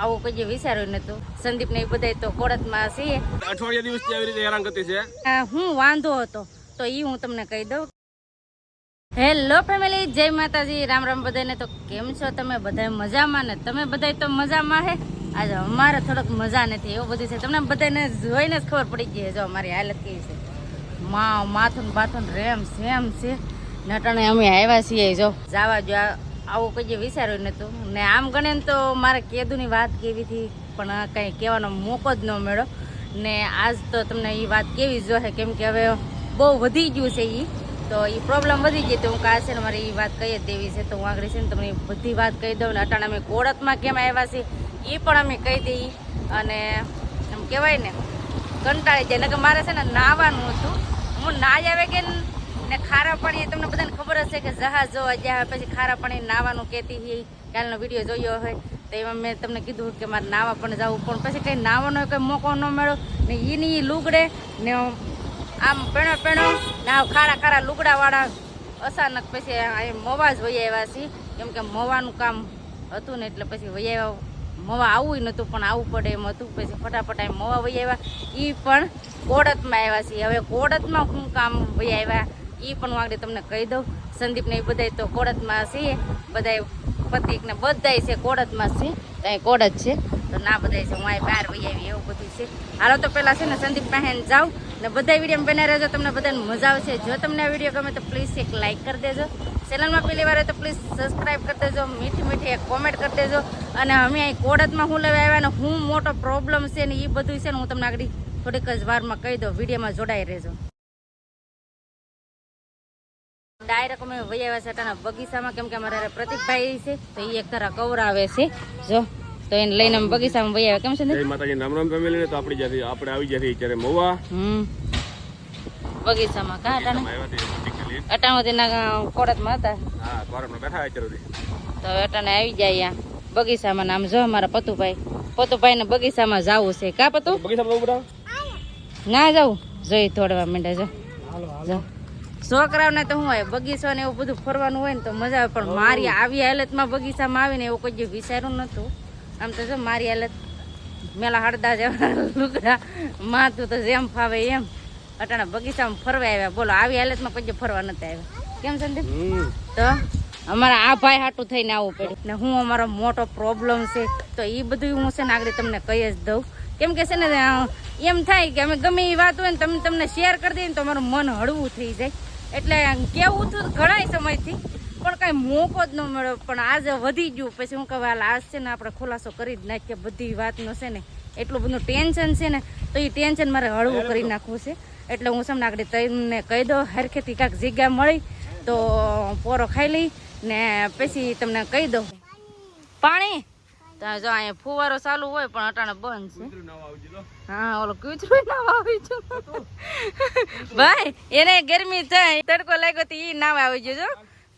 આવું કોઈ વિચાર્યું નતું. સંદીપ ને એ બધા તો કોળતમાં છીએ. અઠવાડિયા દિવસથી આવી રીતે હેરાન કરતી છે. હું વાંધો હતો. તો એ હું તમને કહી દઉં. હેલો ફેમિલી જય માતાજી. રામ રામ બધાને તો કેમ છો તમે? બધા મજામાં ને? તમે બધા તો મજામાં હે? આજે અમારે થોડોક મજા નથી એવું બધું છે. તમને બધાને જોઈને જ ખબર પડી ગઈ છે જો અમારી હાલત કેવી છે. મા માથું બાથું રેમ સેમ છે. નટણે અમે આવ્યા છીએ જો. જાવા જો આવું કોઈ વિચાર્યું નતું ને આમ ગણે ને તો મારે કેદુની વાત કેવી હતી, પણ કંઈ કહેવાનો મોકો જ ન મળ્યો. ને આજ તો તમને એ વાત કેવી જોઈએ કેમ કે હવે બહુ વધી ગયું છે એ તો એ પ્રોબ્લેમ વધી ગઈ તો હું કાં છે ને મારે એ વાત કહી જ દેવી છે. તો હું આગળ છે ને તમને બધી વાત કહી દઉં ને અટાણે અમે કોળતમાં કેમ આવ્યા છે એ પણ અમે કહી દઈએ. અને એમ કહેવાય ને, કંટાળી જાય. કે મારે છે ને નાવાનું હતું. હું નાઈ આવે કે ને ખારા પાણી તમને બધાને ખબર હશે કે જહાજ જોવા ગયા પછી ખારા પાણી નાવાનું કહેતી હતી. કાલનો વીડિયો જોયો હોય, તો એમાં મેં તમને કીધું કે મારે નાવા પણ જવું, પણ પછી કંઈ નાવાનો કંઈ મોકો ન મળ્યો. ને એની એ લુગડે ને આમ પેણો પેણો, ને ખારા ખારા લુગડાવાળા અચાનક પછી મોવા જ વહી આવ્યા છીએ. કેમ કે મોવાનું કામ હતું ને એટલે પછી વહી આવ્યા. મોવા આવવું નહોતું, પણ આવવું પડે એમ હતું. પછી ફટાફટ એમ મોવા વહી આવ્યા. એ પણ કોડતમાં આવ્યા છીએ. હવે કોડતમાં શું કામ વહી આવ્યા? એ પણ હું આગળ તમને કહી દઉં. સંદીપને એ બધાય તો કોડતમાં છે. બધાય પતિકને બધાય છે કોડતમાં છે. તો અહીં કોડ જ છે. તો ના બધાય છે. હું અહીં બહાર વહી આવી એવું બધું છે. હાલો તો પહેલાં છે ને સંદીપ પાસે જાઉં. ને બધા વીડિયો બનાવી રહેજો. તમને બધાને મજા આવશે. જો તમને આ વીડિયો ગમે તો પ્લીઝ એક લાઇક કરી દેજો. ચેનલમાં પહેલી વાર તો પ્લીઝ સબસ્ક્રાઈબ કરી દેજો. મીઠી મીઠી એક કોમેન્ટ કરી દેજો. અને અમે અહીં કોડતમાં હું લેવા આવ્યા ને હું મોટો પ્રોબ્લેમ છે ને એ બધું છે ને હું તમને આગળ થોડીક જ વારમાં કહી દઉં. વિડીયોમાં જોડાઈ રહેજો. ડાયરેક્ટ અમે વહી આવ્યા છે અટાણા બગીચામાં કેમ કે અમારા પ્રતિકભાઈ છે તો એ એક તારા કવરાવે છે. જો તો એને લઈને અમે બગીચામાં વહી આવ્યા. કેમ છે ને? માતાજી નામ રામ ફેમિલી ને? તો આપણી જાતિ આપણે આવી જતી અત્યારે મોવા હમ. બગીચામાં કા હતી practically. તેના કોડતમાં હતા. હા દ્વારકમાં બેઠા અત્યારે તો અટાને આવી જાય અહીંયા. બગીચામાં નામ જો અમારા પતુભાઈ. પતુભાઈ ને બગીચામાં જવું છે. કા પતુ? બગીચામાં ના જવું. જોઈ થોડવા માંડે જો. જો. છોકરાઓને તો હું હોય બગીચો ને એવું બધું ફરવાનું હોય ને તો મજા આવે પણ મારી આવી હાલતમાં બગીચામાં આવીને એવું કોઈ વિચાર્યું નતું આમ તો જો મારી હાલત મેલા હળદા જેવા લુગડા માથું તો જેમ ફાવે એમ. અટાણા બગીચામાં ફરવા આવ્યા. બોલો આવી હાલતમાં કોઈ દી ફરવા નથી આવ્યા. કેમ સંદીપ? તો અમારા આ ભાઈ હાટું થઈને આવવું પડ્યું. ને હું અમારો મોટો પ્રોબ્લેમ છે તો એ બધું હું છે ને આગળ તમને કહી જ દઉં. કેમ કે છે ને એમ થાય કે અમે ગમે એ વાત હોય ને તમે તમને શેર કરી દઈએ ને તો મારું મન હળવું થઈ જાય. એટલે કેવું હતું ઘણા સમયથી પણ કાંઈ મોકો જ ન મળ્યો. પણ આજે વધી ગયું. પછી હું કહું હાલ આજ છે ને આપણે ખુલાસો કરી જ નાખીએ. બધી વાતનો છે ને એટલું બધું ટેન્શન છે ને તો એ ટેન્શન મારે હળવું કરી નાખવું છે. એટલે હું તમને આગળ તમને કહી દઉં હરખેથી કાંઈક જગ્યા મળી તો પોરો ખાઈ લઈ ને પછી તમને કહી દઉં. પાણી તો જો અહીંયા ફુવારો ચાલુ હોય પણ અટાણે બંધ છે. હા ઓલો કૂતરું નાવા આવી જો ભાઈ એને ગરમી થાય તડકો લાગ્યો તો ઈ નાવા આવી જજો જો.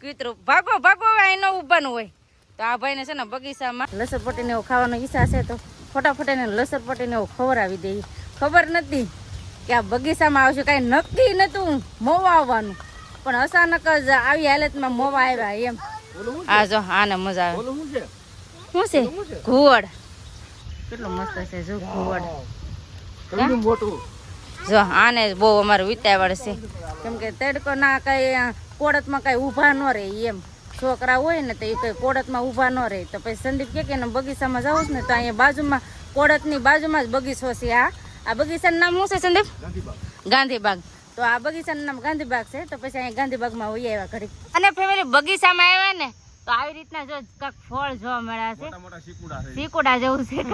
કૂતરું ભાગો ભાગો હવે અહીં ન ઊભાનું હોય. તો આ ભાઈને છે ને બગીચામાં લસણ પટીને એવું ખાવાનો ઈચ્છા છે તો ફટાફટ એને લસણ પટીને એવું ખવડાવી દઈએ ખબર નથી કે આ બગીચામાં આવશે કાંઈ નક્કી નતું મોવા આવવાનું. પણ અચાનક જ આવી હાલતમાં મોવા આવ્યા એમ. આ જો આને મજા આવે. શું છે? ઘુવડ. કેટલો મસ્ત છે જો ઘુવડ. જો આને જ બહુ અમારે વિતાવડ છે. કેમ કે તડકો ના કઈ કોડતમાં કઈ ઊભા ન રહે એમ. છોકરા હોય ને તો એ કઈ કોડતમાં ઊભા ન રહે. તો પછી સંદીપ કે કે એને બગીચામાં જાઉં ને તો અહીંયા બાજુમાં કોડતની બાજુમાં જ બગીચો છે આ. આ બગીચાનું નામ શું છે સંદીપ? ગાંધીબાગ. તો આ બગીચાનું નામ ગાંધીબાગ છે. તો પછી અહીંયા ગાંધીબાગમાં વહી આવ્યા ઘડી અને ફેમિલી બગીચામાં આવ્યા ને? તો આવી રીતના જો કાંક ફળ જોવા મળ્યા છે. શીકુડા જેવું છે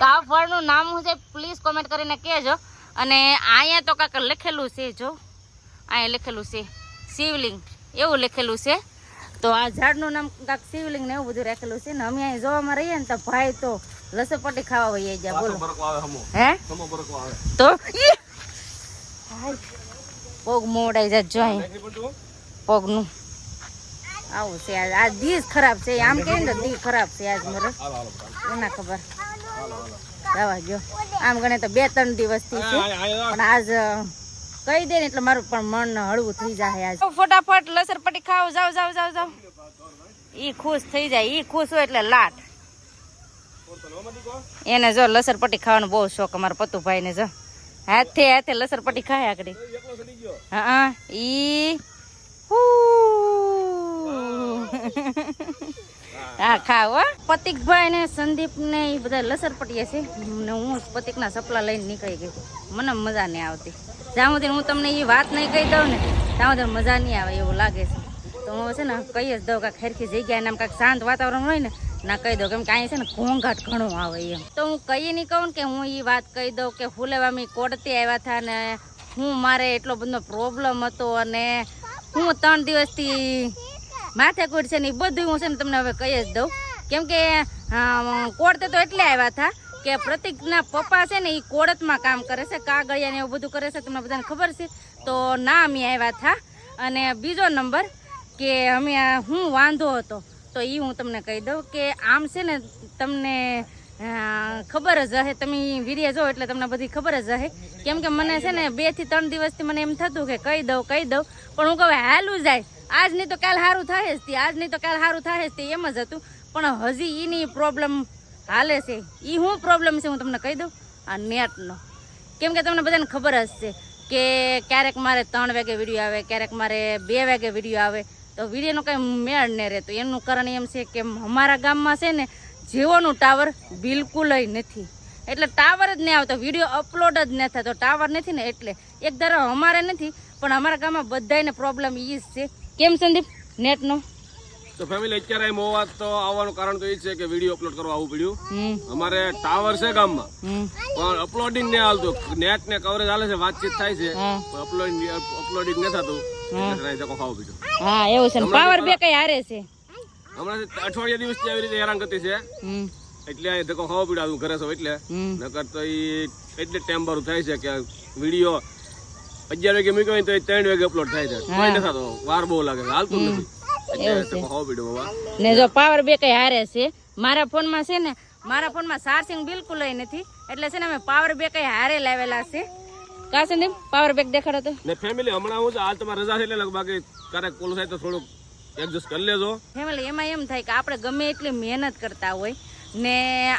તો આ ફળનું નામ શું છે? પ્લીઝ કોમેન્ટ કરીને કહેજો. અને અહીંયા તો કાંક લખેલું છે જો. અહીંયા લખેલું છે શિવલિંગ. એવું લખેલું છે. તો આ ઝાડનું નામ કાંક શિવલિંગ ને એવું બધું રાખેલું છે. ને અમે અહીંયા જોવામાં રહીએ ને તો ભાઈ તો લસપટી ખાવા વહી જાય બોલો. હે? તો! પગ મોડાઈ જાય જો પગનું. આવું છે આજ. આજ દીસ ખરાબ છે. આમ કે ને દી ખરાબ છે આજ મારે. એના ખબર? જવા જો આમ ગણે તો બે ત્રણ દિવસથી છે. આ- આ- આ- પણ આજ કહી દે ને એટલે મારું પણ મન હળવું થઈ જાય આજ. ફટાફટ લસર ખાવ જાવ જાવ જાવ જાવ ઈ ખુશ થઈ જાય. ઈ ખુશ હોય એટલે લાટ. એને જો લસરપટ્ટી ખાવાનો બહુ શોખ અમારા પતુભાઈને જો. હાથે હાથે લસરપટ્ટી ખાય આગળ. હા. ઈ હું. ખાવ પતિકભાઈ ને સંદીપ ને એ બધા લસરપટીએ છે. ને હું પતિકના સપલા લઈને નીકળી ગઈ. મને મજા નહીં આવતી. જ્યાં સુધી હું તમને એ વાત નહીં કહી દઉં ને ત્યાં સુધી મજા નહીં આવે એવું લાગે છે. તો હું છે ને કહી જ દઉં કાંઈક ખેરખી જગ્યાએ આમ કાંઈક શાંત વાતાવરણ હોય ને, ના કહી દઉં કેમ કે અહીંયા છે ને ઘોંઘાટ ઘણું આવે એમ. તો હું કહી નહીં કહું કે હું એ વાત કહી દઉં કે ફૂલેવામી કોડતી આવ્યા હતા ને, હું મારે એટલો બધો પ્રોબ્લેમ હતો અને હું ત્રણ દિવસથી માથાકૂટ છે ને એ બધું હું છે ને તમને હવે કહી જ દઉં. કેમ કે કોડતે તો એટલે આવ્યા હતા કે પ્રતિકના પપ્પા છે ને એ કોડતમાં કામ કરે છે, કાગળિયા ને એવું બધું કરે છે, તમને બધાને ખબર છે. તો ના અમે આવ્યા હતા. અને બીજો નંબર કે અમે હું વાંધો હતો, તો એ હું તમને કહી દઉં કે આમ છે ને તમને ખબર જ હશે. તમે વીડિયો જો એટલે તમને બધી ખબર જ હશે. કેમ કે મને છે ને બેથી ત્રણ દિવસથી મને એમ થતું કે કહી દઉં કહી દઉં. પણ હું કહું, હાલું જાય. આજ નહીં તો કાલ સારું થાય જ તે, આજ નહીં તો કાલ સારું થાય જ તે, એમ જ હતું. પણ હજી એની પ્રોબ્લેમ હાલે છે. એ શું પ્રોબ્લેમ છે હું તમને કહી દઉં? આ નેટનો. કેમ કે તમને બધાને ખબર જ કે ક્યારેક મારે ત્રણ વાગે વીડિયો આવે, ક્યારેક મારે બે વાગે વીડિયો આવે. તો વિડીયોનો કંઈ મેળ નહીં રહેતો. એનું કારણ એમ છે કે અમારા ગામમાં છે ને જીઓનું ટાવર બિલકુલ નથી. એટલે ટાવર જ નહીં આવતો વીડિયો અપલોડ જ નહીં થતો. ટાવર નથી ને એટલે. એક ધારો અમારે નથી, પણ અમારા ગામમાં બધાને પ્રોબ્લેમ એ જ છે કેમ સંદીપ? નેટનો તો ફેમિલી અત્યારે અહીં મોવા તો આવવાનું કારણ તો એ છે કે વીડિયો અપલોડ કરવા આવવું પડ્યું. અમારે ટાવર છે ગામમાં. પણ અપલોડિંગ નહીં હાલતું. નેટ ને કવરેજ હાલે છે વાતચીત થાય છે. પણ અપલોડિંગ અપલોડિંગ ન થતું. ખાવો પડ્યો હા એવું છે પાવર બે કઈ હારે છે. હમણાં અઠવાડિયા દિવસથી આવી રીતે હેરાન કરતી છે. એટલે ધક્કો ખાવો પડ્યો ઘરે છો એટલે. નકર તો એ એટલે ટેમ્પર થાય છે કે વીડિયો અગિયાર વાગે મૂક્યો તો ત્રણ વાગે અપલોડ થાય છે. કોઈ નથી થતો. વાર બહુ લાગે હાલતું નથી. ને જો પાવર બે કઈ હારે છે. મારા ફોનમાં છે ને મારા ફોનમાં ચાર્જિંગ બિલકુલ નથી. એટલે છે ને અમે પાવર બે કઈ હારે લાવેલા છે. કાશે ને? પાવર બેક દેખાડો તો. ને ફેમિલી હમણાં હું હાલ તમારે રજા છે એટલે લગભગ બાકી ક્યારેક કોલ થાય તો થોડુંક એડજસ્ટ કરી લેજો. ફેમિલી એમાં એમ થાય કે આપણે ગમે એટલી મહેનત કરતા હોય ને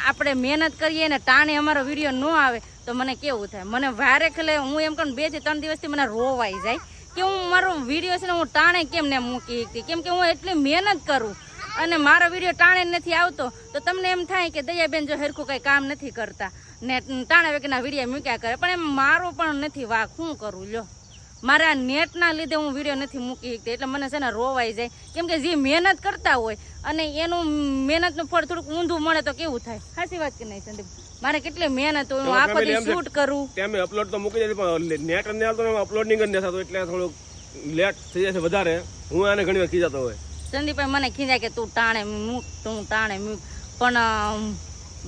આપણે મહેનત કરીએ ને ટાણે અમારો વીડિયો ન આવે તો મને કેવું થાય? મને વારે ખલે હું એમ કહું બેથી ત્રણ દિવસથી મને રોવાઈ જાય કે હું મારો વીડિયો છે ને હું ટાણે કેમ ને મૂકી શકતી? કેમ કે હું એટલી મહેનત કરું અને મારો વીડિયો ટાણે નથી આવતો, તો તમને એમ થાય કે દયાબેન જો હરખું કંઈ કામ નથી કરતા ને ટાણે વેગના વીડિયો મૂક્યા કરે, પણ એમ મારો પણ નથી વાક. શું કરું? લ્યો. મારા નેટના લીધે હું વીડિયો નથી મૂકી શકતી, એટલે મને છે ને રોવાઈ જાય. કેમ કે જે મહેનત કરતા હોય અને એનું મહેનતનું ફળ થોડુંક ઊંધું મળે તો કેવું થાય? સાચી વાત કે નહીં, સંદીપ? મારે કેટલી મહેનત હું આખો દી શૂટ કરું. તમે અપલોડ તો મૂકી દીધી પણ નેટ નહીં આવતો અપલોડિંગ જ નથી થતું એટલે થોડુંક લેટ થઈ છે વધારે. હું આને ઘણી વાર ખીજાતો હોય. સંદીપભાઈ મને ખીજાય કે તું ટાણે મૂક તું ટાણે મૂક. પણ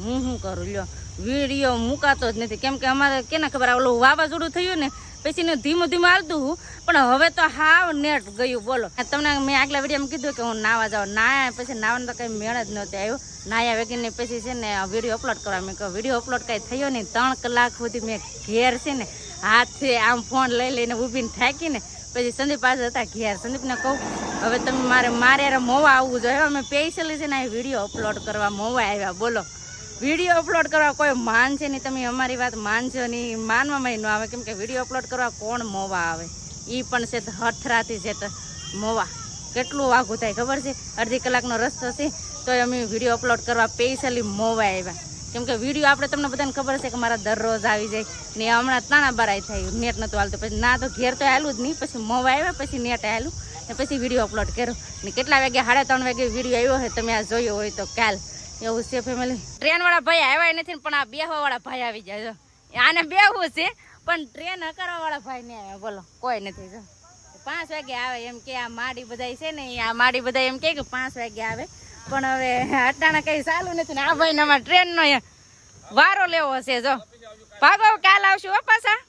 હું શું કરું લ્યો. વીડિયો મુકાતો જ નથી. કેમ કે અમારે કેને ખબર આ ઓલું વાવાઝોડું થયું ને પછી ધીમું ધીમું આવતું હું પણ હવે તો હાવ નેટ ગયું, બોલો. તમને મેં આગલા વિડીયોમાં કીધું કે હું નાવા જાઉં. નાયા પછી નાવાનો તો કંઈ મેળ જ નહોતો આવ્યો. નાયા વેગીને પછી છે ને વીડિયો અપલોડ કરવા મેં કહ્યું વીડિયો અપલોડ કાંઈ થયો નહીં. ત્રણ કલાક સુધી મેં ઘેર છે ને હાથે આમ ફોન લઈ લઈને ઊભીને થાકીને પછી સંદીપ પાસે હતા ઘેર. સંદીપને કહું, હવે તમે મારે મારે મોવા આવવું જોઈએ. અમે સ્પેશિયલી છે ને વીડિયો અપલોડ કરવા મોવા આવ્યા. બોલો. વીડિયો અપલોડ કરવા કોઈ માનશે નહીં, તમે અમારી વાત માનજો નહીં. માનવામાં ન આવે, કેમ કે વીડિયો અપલોડ કરવા કોણ મોવા આવે? એ પણ છે તો હથરાથી છે તો મોવા. કેટલું વાઘું થાય, ખબર છે? અડધી કલાકનો રસ્તો છે તો અમે વીડિયો અપલોડ કરવા સ્પેશિયલી મોવા આવ્યા. કેમ કે વીડિયો આપણે તમને બધાને ખબર છે કે મારા દરરોજ આવી જાય. ને હમણાં તાણા બારાય થાય, નેટ નહોતું હાલતું. પછી ના તો ઘેર તો હાલું જ નહીં, પછી મોવા આવ્યા, પછી નેટ હાલું ને પછી વીડિયો અપલોડ કર્યો. ને કેટલા વાગે સાડા ત્રણ વાગે વીડિયો આવ્યો હોય, તમે આ જોયો હોય તો કાલ. એવું છે ફેમિલી ટ્રેન વાળા ભાઈ આવ્યા નથી પણ આ બેહવા વાળા ભાઈ આવી જાય જો આને બેહવું છે, પણ ટ્રેન હકારવા વાળા ભાઈ નહીં આવ્યા. બોલો, કોઈ નથી જો. પાંચ વાગે આવે એમ કે આ માડી બધાય છે ને આ માડી બધા એમ કે પાંચ વાગે આવે. પણ હવે અટાણા કઈ ચાલુ નથી ને, આ ભાઈ અમારે ટ્રેન નો વારો લેવો હશે જો. ભાગો, કાલ આવશું હો પાછા.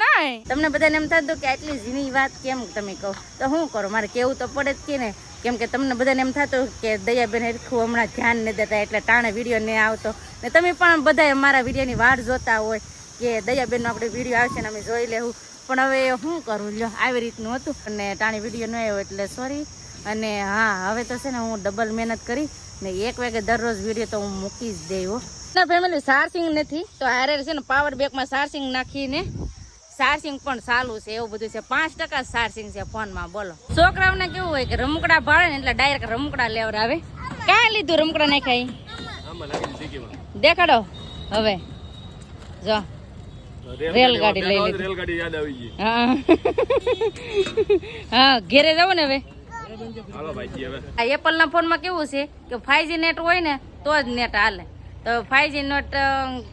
નહીં. તમને બધાને એમ થતું કે આટલી ઝીણી વાત કેમ તમે કહો? તો શું કરો? મારે કેવું તો પડે જ કે ને. કેમ કે તમને બધાને એમ થતું કે દયાબેન હરખું હમણાં ધ્યાન નહીં દેતા એટલે ટાણે વીડિયો નહીં આવતો. ને તમે પણ બધા અમારા વિડીયોની વાટ જોતા હોય કે દયાબેનનો આપણે વીડિયો આવશે ને અમે જોઈ લેવું પણ હવે શું કરું? લ્યો, આવી રીતનું હતું. અને ટાણી વીડિયો ન આવ્યો એટલે સોરી અને હા, હવે તો છે ને હું ડબલ મહેનત કરી ને એક વાગે દરરોજ વીડિયો તો હું મૂકી જ દઈ હો ના ફેમિલી ચાર્જિંગ નથી. તો હારે છે ને પાવર બેકમાં ચાર્જિંગ નાખીને ચાર્જિંગ પણ ચાલુ છે, એવું બધું છે. પાંચ ટકા ચાર્જિંગ છે ફોનમાં, બોલો. છોકરાઓને કેવું હોય કે રમકડા ભાડે ને એટલે ડાયરેક્ટ રમકડા લેવડાવે. ક્યાં લીધું રમકડા નાખાય. દેખાડો. હવે. જો. રેલગાડી લઈ લીધી. રેલગાડી યાદ આવી ગઈ હા. હા, ઘેરે જાવ ને હવે. હવે આ એપલના ફોનમાં કેવું છે કે ફાઈવજી નેટ હોય ને, તો જ નેટ હાલે. તો ફાઈવજી નેટ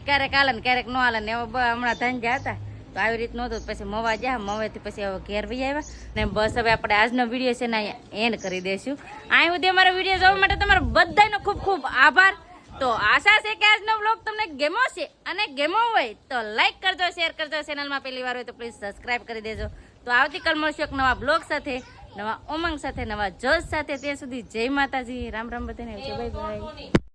ક્યારેક હાલે ને ક્યારેક ન હાલે ને હમણાં ધાંજા હતા. તો આવી રીત નહોતું પછી મવા ગયા મવેથી પછી હવે ઘેર બી આવ્યા. ને બસ હવે આપણે આજનો વીડિયો છે ને એન્ડ કરી દઈશું. અહીં સુધી અમારો વીડિયો જોવા માટે તમારો બધાનો ખૂબ ખૂબ આભાર. તો આશા છે કે આજનો બ્લોગ તમને ગેમો છે અને ગેમો હોય તો લાઈક કરજો શેર કરજો. ચેનલમાં પહેલી વાર હોય તો પ્લીઝ સબસ્ક્રાઇબ કરી દેજો. તો આવતીકાલ મળશું એક નવા બ્લોગ સાથે, નવા ઉમંગ સાથે, નવા જોશ સાથે. ત્યાં સુધી જય માતાજી. રામ રામ બધાને. Bye bye